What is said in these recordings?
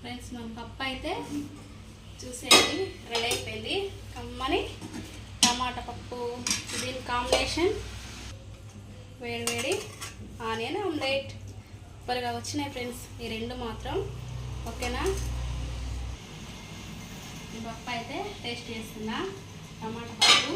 Friends మన పప్పు అయితే చూసేది రెడీ అయిపోయింది. కమ్మని టమాటా పప్పు దీని కాంబినేషన్ వేడి వేడి ఆనియన్ ఆమ్లెట్. సూపర్గా వచ్చినాయి ఫ్రెండ్స్ ఈ రెండు మాత్రం. ఓకేనా? ఈ పప్పు అయితే టేస్ట్ చేస్తున్నా. టమాటా పప్పు.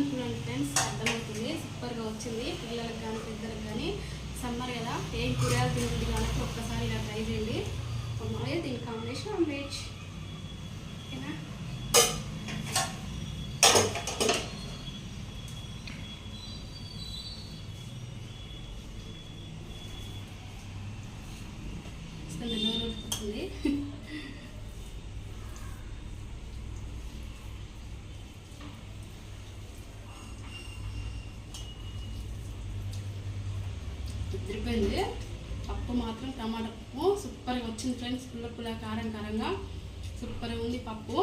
అనుకున్నాను ఫ్రెండ్స్ అర్థమవుతుంది సూపర్గా వచ్చింది పిల్లలకు కానీ పెద్దలకు కానీ సమ్మర్ కదా ఏం కూరగాయలు తినదు కానీ ఒక్కసారి ఇలా ట్రై చేయండి అలాగే దీని కాంబినేషన్ ఆమ్లెట్ ఓకేనా అసలు నోరు ఊరుకుతుంది. అయిపోయింది పప్పు మాత్రం టమాటా పప్పు సూపర్గా వచ్చింది ఫ్రెండ్స్. పుల్ల పుల్ల కారం కారంగా సూపర్గా ఉంది పప్పు.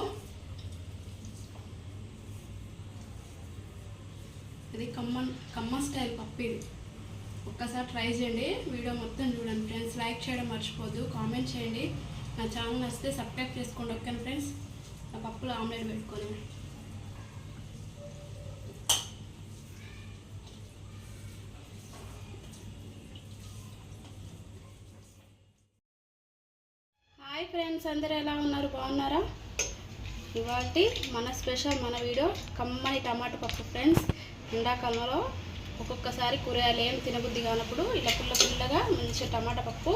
ఇది కమ్మన్ కమ్మ స్టైల్ పప్పు ఇది. ఒక్కసారి ట్రై చేయండి. వీడియో మొత్తం చూడండి ఫ్రెండ్స్. లైక్ చేయడం మర్చిపోద్దు కామెంట్ చేయండి. నా ఛానల్ వస్తే సబ్స్క్రైబ్ చేసుకోండి. ఓకేనా ఫ్రెండ్స్? నా పప్పులో ఆమ్లెట్ పెట్టుకొని హాయ్ ఫ్రెండ్స్ అందరూ ఎలా ఉన్నారు? బాగున్నారా? ఇవాటి మన స్పెషల్ మన వీడియో కమ్మని టమాటా పప్పు ఫ్రెండ్స్. ఎండాకాలంలో ఒక్కొక్కసారి కూరగాయలు ఏం తినబుద్ధి కానప్పుడు ఇలా పుల్ల పుల్లగా మంచిగా టమాటా పప్పు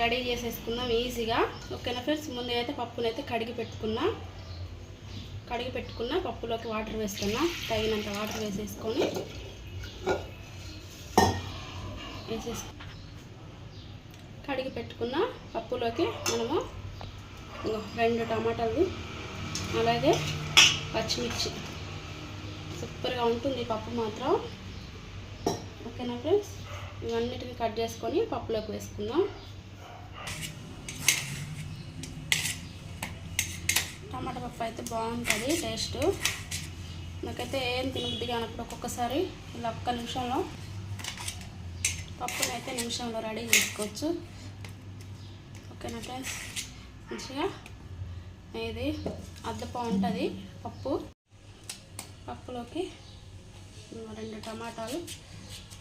రెడీ చేసేసుకుందాం ఈజీగా. ఓకేనా ఫ్రెండ్స్? ముందు అయితే పప్పునైతే కడిగి పెట్టుకున్నా కడిగి పెట్టుకున్న పప్పులోకి వాటర్ వేసుకున్నా తగినంత వాటర్ వేసేసుకొని వేసేసు కడిగి పెట్టుకున్న పప్పులోకి మనము రెండు టమాటాలు అలాగే పచ్చిమిర్చి. సూపర్గా ఉంటుంది పప్పు మాత్రం. ఓకేనా ఫ్రెండ్స్? ఇవన్నిటిని కట్ చేసుకొని పప్పులోకి వేసుకుందాం. టమాటా పప్పు అయితే బాగుంటుంది టేస్ట్. నాకైతే ఏం తినబుద్ధి కానప్పుడు ఒక్కొక్కసారి ఇలా ఒక్క నిమిషంలో పప్పునైతే అయితే నిమిషంలో రెడీ చేసుకోవచ్చు. ఓకేనా ఫ్రెండ్స్ మంచిగా ఇది అద్దపా ఉంటుంది పప్పు. పప్పులోకి రెండు టమాటాలు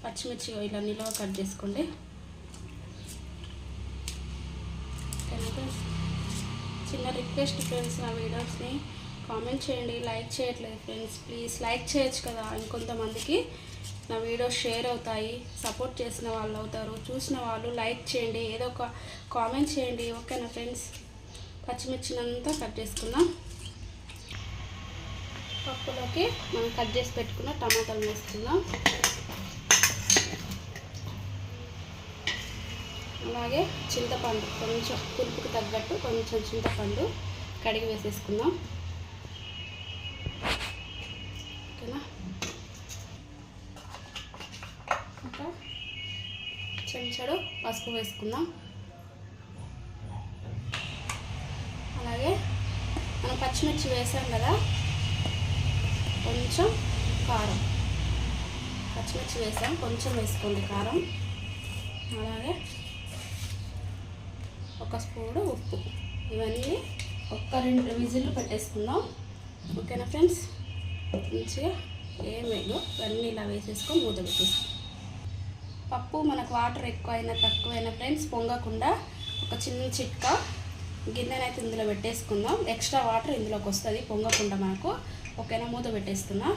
పచ్చిమిర్చి ఇలా నిలువ కట్ చేసుకోండి. చిన్న రిక్వెస్ట్ ఫ్రెండ్స్ నా వీడియోస్ని కామెంట్ చేయండి లైక్ చేయట్లేదు ఫ్రెండ్స్ ప్లీజ్ లైక్ చేయొచ్చు కదా ఇంకొంతమందికి. నా వీడియోస్ షేర్ అవుతాయి సపోర్ట్ చేసిన వాళ్ళు అవుతారు చూసిన వాళ్ళు లైక్ చేయండి ఏదో ఒక కామెంట్ చేయండి ఓకేనా ఫ్రెండ్స్? పచ్చిమిర్చినంతా కట్ చేసుకుందాం పప్పులోకి మనం కట్ చేసి పెట్టుకున్న టమాటాలు వేసుకుందాం. అలాగే చింతపండు కొంచెం పులుపుకి తగ్గట్టు కొంచెం చింతపండు కడిగి వేసేసుకుందాం. పసుపు వేసుకుందాం. అలాగే మనం పచ్చిమిర్చి వేసాం కదా కొంచెం కారం. పచ్చిమిర్చి వేసాం కొంచెం వేసుకోండి కారం. అలాగే ఒక స్పూడు ఉప్పు. ఇవన్నీ ఒక్క రెండు విజిల్లు పెట్టేసుకుందాం. ఓకేనా ఫ్రెండ్స్? మంచిగా ఏం వేయదు ఇవన్నీ ఇలా వేసేసుకొని మూత పెట్టేసుకుందాం. పప్పు మనకు వాటర్ ఎక్కువ అయినా తక్కువైనా ఫ్రెండ్స్ పొంగకుండా ఒక చిన్న చిట్కా గిన్నెనైతే ఇందులో పెట్టేసుకుందాం. ఎక్స్ట్రా వాటర్ ఇందులోకి వస్తుంది పొంగకుండా మనకు. ఓకేనా? మూత పెట్టేస్తున్నా.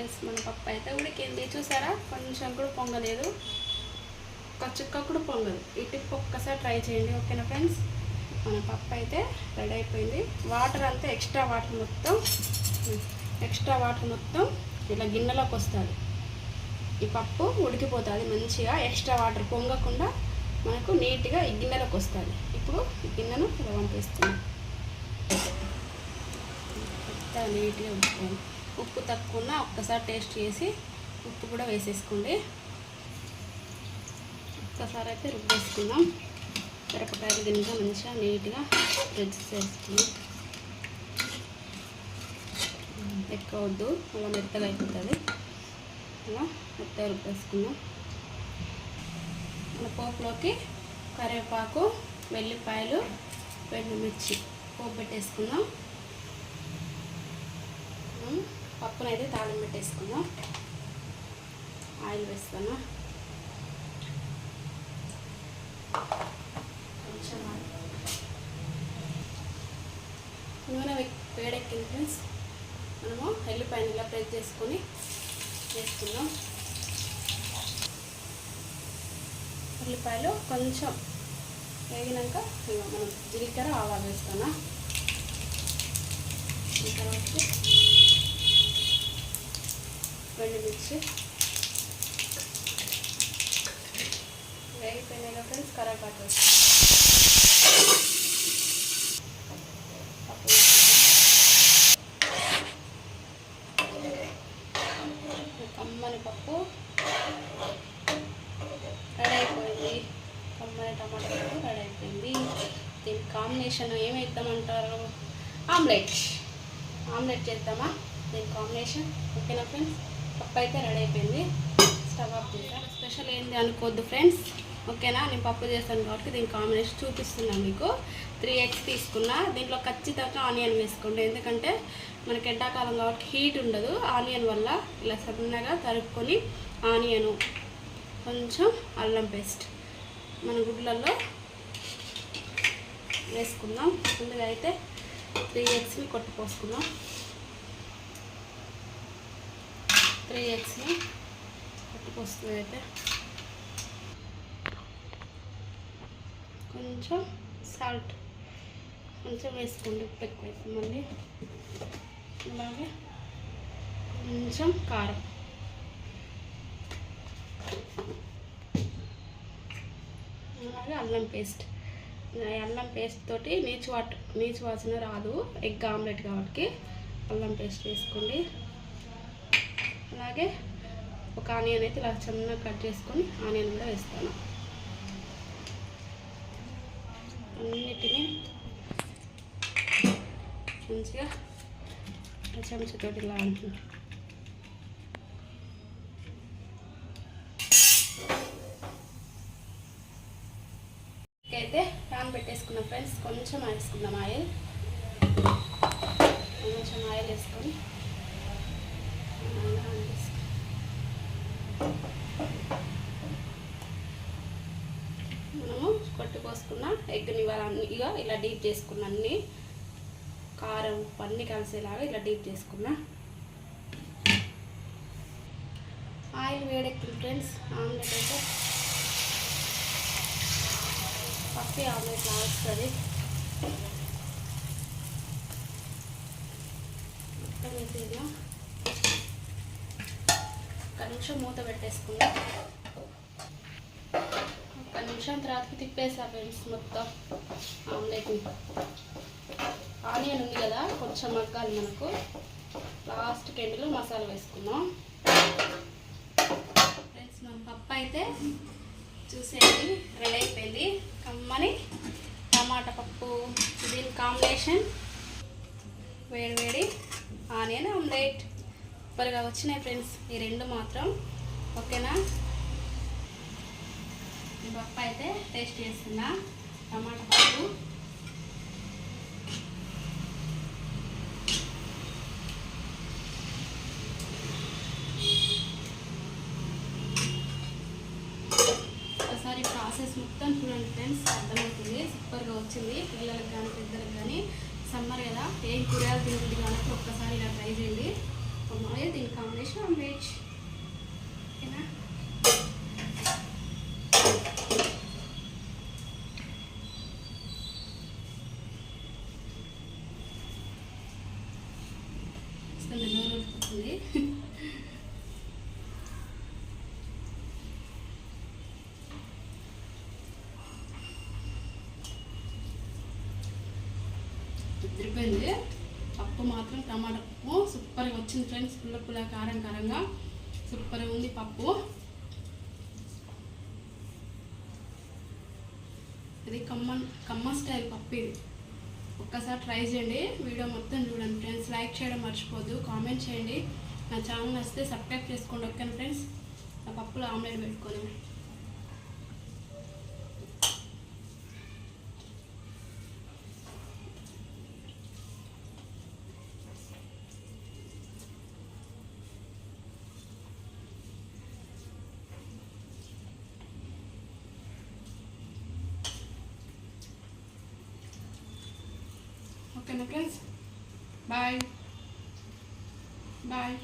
ఎస్ మన పప్పు అయితే ఉడికింది. చూసారా? కొంచెం కూడా పొంగలేదు. ఒక చుక్క కూడా పొంగదు. ఈ టిప్ ఒక్కసారి ట్రై చేయండి. ఓకేనా ఫ్రెండ్స్? మన పప్పు అయితే రెడీ అయిపోయింది. వాటర్ అంతా ఎక్స్ట్రా వాటర్ మొత్తం ఎక్స్ట్రా వాటర్ మొత్తం ఇలా గిన్నెలోకి వస్తుంది. ఈ పప్పు ఉడికిపోతుంది మంచిగా. ఎక్స్ట్రా వాటర్ పొంగకుండా మనకు నీట్గా ఈ గిన్నెలోకి వస్తుంది. ఇప్పుడు ఈ గిన్నెను ఇలా పంపిస్తున్నాం నీట్గా ఉంచుకోండి ఉప్పు తక్కువ ఒక్కసారి టేస్ట్ చేసి ఉప్పు కూడా వేసేసుకోండి. ఒక్కసారి అయితే రుబ్బేసుకుందాం. మిరపకాయలు గిన్నెగా మంచిగా నీట్గా రెడ్జ్ చేసుకుందాం. ఎక్కవద్దు అలా మెత్తగా అయిపోతుంది. అలా మెత్తగా రుబ్బేసుకుందాం. మన పోపులోకి కరివేపాకు వెల్లిపాయలు మిర్చి పోపు పెట్టేసుకుందాం. పప్పునైతే తాళం పెట్టేసుకుందాం. ఆయిల్ వేస్తాను కొంచెం నూనె వేడెక్కింది ఫ్రెండ్స్. మనము ఎల్లిపాయని ఇలా ప్రెస్ చేసుకొని వేసుకుందాం. ఉల్లిపాయలు కొంచెం వేగినాక మనం జీలకర్ర ఆవాలు వేస్తానా జీలకర్ర వచ్చి మిర్చి వేగిపోయినాయి ఫ్రెండ్స్ కరేపాకు కమ్మని పప్పు రెడీ అయిపోయింది కమ్మని టమాటా పప్పు రెడీ అయిపోయింది దీని కాంబినేషన్ ఏమేద్దామంటారు ఆమ్లెట్ ఆమ్లెట్ చేద్దామా? దీని కాంబినేషన్ ఓకేనా ఫ్రెండ్స్ పప్పు అయితే రెడీ అయిపోయింది. స్టవ్ ఆఫ్ చేద్దాం స్పెషల్ ఏంది అనుకోవద్దు ఫ్రెండ్స్ ఓకేనా నేను పప్పు చేస్తాను కాబట్టి దీని కాంబినేషన్ చూపిస్తున్నాను మీకు. త్రీ ఎగ్స్ తీసుకున్నా. దీంట్లో ఖచ్చితంగా ఆనియన్ వేసుకోండి. ఎందుకంటే మనకి ఎండాకాలం కాబట్టి హీట్ ఉండదు. ఆనియన్ వల్ల ఇలా సన్నగా తరుపుకొని ఆనియను కొంచెం అల్లం పేస్ట్ మన గుడ్లలో వేసుకుందాం. ముందుగా అయితే త్రీ ఎగ్స్ని కొట్టుపోసుకుందాం త్రీ ఎగ్స్ని కొట్టుకొస్తుంది అయితే. కొంచెం సాల్ట్ కొంచెం వేసుకోండి ఉప్పు ఎక్కువ వేసి మళ్ళీ అలాగే కొంచెం కారం. అలాగే అల్లం పేస్ట్. అల్లం పేస్ట్ తోటి నీచు వాట్ నీచు వాసన రాదు. ఎగ్ ఆమ్లెట్ కాబట్టి అల్లం పేస్ట్ వేసుకోండి. అలాగే ఒక ఆనియన్ అయితే ఇలా చిన్నగా కట్ చేసుకొని ఆనియన్ కూడా వేస్తాను. అన్నిటినీ మంచిగా చెంచతోటి ఇలా అంటున్నాను. అయితే ప్యాన్ పెట్టేసుకున్నాం ఫ్రెండ్స్ కొంచెం వేసుకుందాం ఆయిల్. కొంచెం ఆయిల్ వేసుకొని మనము కొట్టుకోసుకున్న ఎగ్ని అన్ని ఇక ఇలా డీప్ చేసుకున్న అన్ని కారం ఉప్పు అన్నీ కలిసేలాగా ఇలా డీప్ చేసుకున్నా ఆయిల్ వేడెక్కింది ఫ్రెండ్స్ ఆమ్లెట్ అయితే పప్పి ఆమ్లెట్ లా వస్తుంది మొత్తం ఒక నిమిషం మూత పెట్టేసుకుందాం. ఒక్క నిమిషం తర్వాత తిప్పేసా ఫ్రెండ్స్ మొత్తం ఆమ్లెట్ని. ఆనియన్ ఉంది కదా కొంచెం మగ్గాలి మనకు. లాస్ట్ ఎండ్లో మసాలా వేసుకుందాం. ఫ్రెండ్స్ మన పప్పు అయితే చూసేది రెడీ అయిపోయింది. కమ్మని టమాటా పప్పు దీని కాంబినేషన్ వేడి వేడి ఆనియన్ ఆమ్లెట్ సూపర్గా వచ్చినాయి ఫ్రెండ్స్ ఈ రెండు మాత్రం ఓకేనా? ఈ పప్పు అయితే టేస్ట్ చేస్తున్నా. టమాటా పప్పు. ప్రాసెస్ మొత్తం చూడండి ఫ్రెండ్స్ అర్థమవుతుంది. సూపర్గా వచ్చింది. పిల్లలకు కానీ పెద్దలకు కానీ సమ్మర్ కదా. ఏం కూరగాయలు తింటుంది కానీ ఒక్కసారి ఇలా ట్రై చేయండి. అలాగే దీని కాంబినేషన్ ఆమ్లెట్ ఓకేనా నోరు వస్తుంది తిరిపోయింది పప్పు మాత్రం టమాటా పప్పు. సూపర్గా వచ్చింది ఫ్రెండ్స్. పుల్ల పుల్ల కారం కారంగా సూపర్గా ఉంది పప్పు. ఇది కమ్మ కమ్మ స్టైల్ పప్పు ఇది. ఒక్కసారి ట్రై చేయండి. వీడియో మొత్తం చూడండి ఫ్రెండ్స్. లైక్ చేయడం మర్చిపోద్దు కామెంట్ చేయండి. నా ఛానల్ నచ్చితే సబ్స్క్రైబ్ చేసుకోండి. ఓకేనా ఫ్రెండ్స్? నా పప్పులో ఆమ్లెట్ పెట్టుకోలేము ఓకేనా ఫ్రెండ్స్ బాయ్ బాయ్